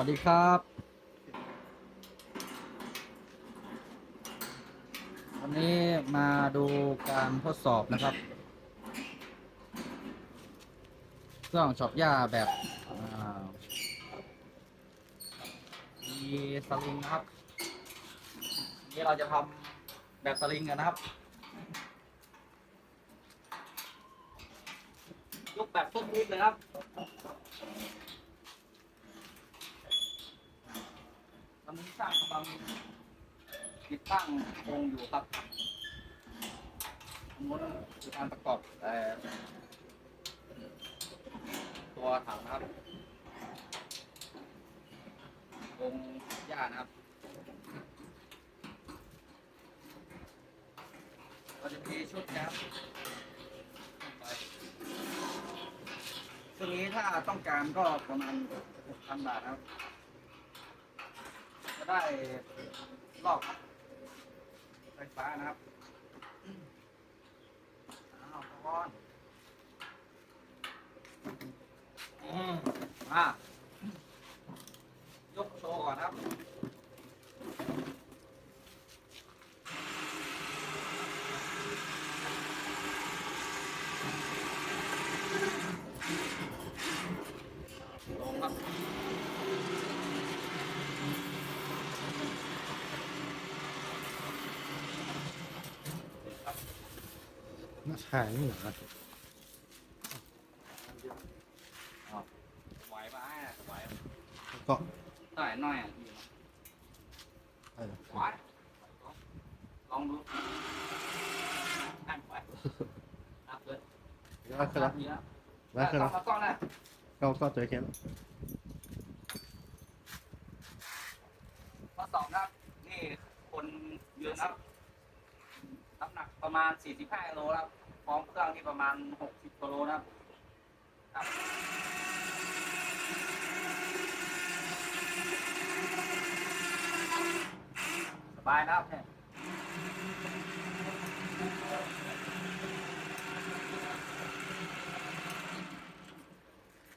วัสดีครับ วันนี้มาดูการทดสอบนะครับ เครื่องช็อปหญ้าแบบมีสลิงนะครับ นี่เราจะทำแบบสลิงกันนะครับยกแบบต้นนิดเลยครับ ตอนนี้สร้างกำลังติดตั้งโครงอยู่ครับอันนู้นคือการประกอบเอ่ตัวถังนะครับโครงหญ้านะครับเราจะมีชุดนะครับไปชุดนี้ถ้าต้องการก็ประมาณ6,000บาทครับ ได้รอบไฟฟ้านะครับอ้าวพอนอืมมา ยกโชว์ก่อนครับ น่าใช่นี่เหรอไหวปะอะไหวก็ต่อยหน่อยอะพี่เออไหวลองดูนั่งไหวรับเลยแล้วคือแล้วแล้วคือแล้วต้องต้องนะก็ก็เจอเคสข้อสองครับ นี่คนยืนครับน้ำหนักประมาณ 45กิโลครับ พร้อมเครื่องที่ประมาณ 60กิโลนะครับครับสบายนะครับเนี่ย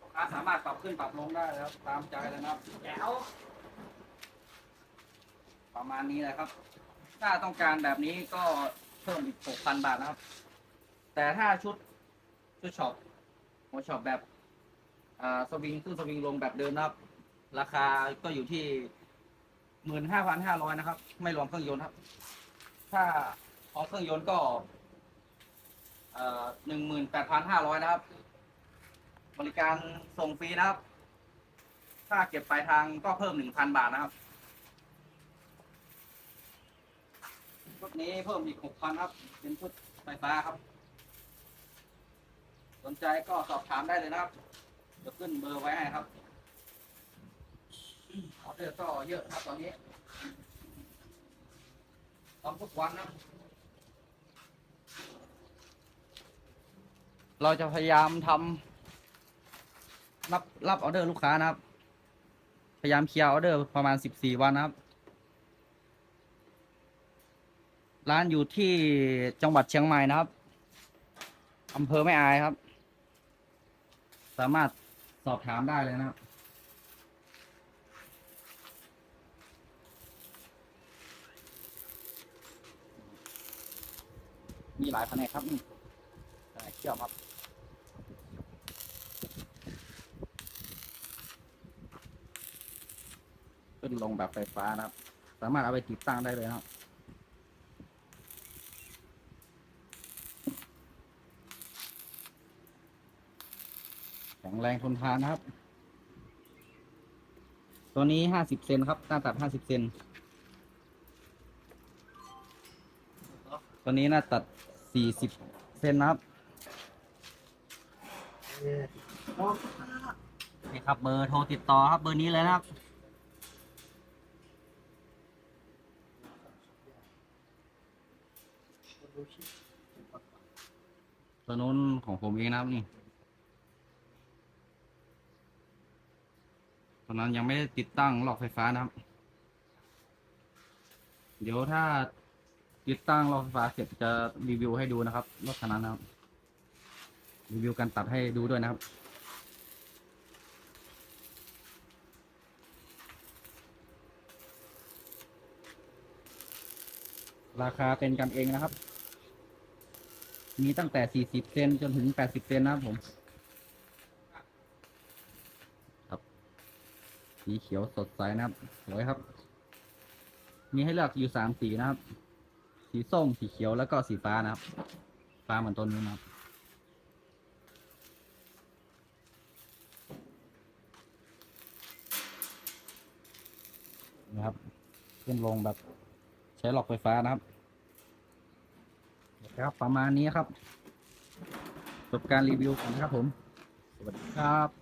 ลูกค้าสามารถปรับขึ้นปรับลงได้แล้วตามใจเลยนะครับแจ๋วประมาณนี้แหละครับ ถ้าต้องการแบบนี้ก็เพิ่มอีกหกพันบาทนะครับ แต่ถ้าชุดชุดช็อปหัวช็อปแบบอ่าสวิงขึ้นสวิงลงแบบเดิมนะครับ ราคาก็อยู่ที่หมื่นห้าพันห้าร้อยนะครับ ไม่รวมเครื่องยนต์ครับ ถ้าพร้อมเครื่องยนต์ก็หนึ่งหมื่นแปดพันห้าร้อยนะครับ บริการส่งฟรีนะครับ ถ้าเก็บปลายทางก็เพิ่มหนึ่งพันบาทนะครับชุดนี้เพิ่มอีกหกพันครับ เป็นชุดไฟฟ้าครับ สนใจก็สอบถามได้เลยนะครับเดี๋ยวขึ้นเบอร์ไว้ให้ครับออเดอร์ก็เยอะครับตอนนี้ทำทุกวันนะเราจะพยายามทำรับรับออเดอร์ลูกค้านะครับ พยายามเคลียร์ออเดอร์ประมาณสิบสี่วันนะครับ ร้านอยู่ที่จังหวัดเชียงใหม่นะครับอำเภอแม่อายครับ สามารถสอบถามได้เลยนะครับ มีหลายแผนกครับนี่แผนกเชื่อมครับขึ้นลงแบบไฟฟ้านะครับ สามารถเอาไปติดตั้งได้เลยครับ แข็งแรงทนทานนะครับ ตัวนี้ห้าสิบเซนครับ หน้าตัดห้าสิบเซน ตัวนี้หน้าตัดสี่สิบเซนนะครับ นี่ครับเบอร์โทรติดต่อครับ เบอร์นี้เลยนะครับตัวนู้นของผมเองนะครับนี่ อนนั้นยังไม่ได้ติดตั้งหลอกไฟฟ้านะครับ เดี๋ยวถ้าติดตั้งหลอกไฟฟ้าเสร็จจะรีวิวให้ดูนะครับรถคันนั้นนะครับ รีวิวการตัดให้ดูด้วยนะครับราคาเป็นกันเองนะครับ มีตั้งแต่ 40 เซนจนถึง 80 เซนนะครับผม สีเขียวสดใสนะครับสวยครับ มีให้เลือกอยู่สามสีนะครับ สีส้มสีเขียวแล้วก็สีฟ้านะครับ ฟ้าเหมือนต้นนี้นะครับนะครับ ขึ้นลงแบบใช้หลอกไฟฟ้านะครับครับประมาณนี้ครับ จบการรีวิวกันนะครับผม สวัสดีครับ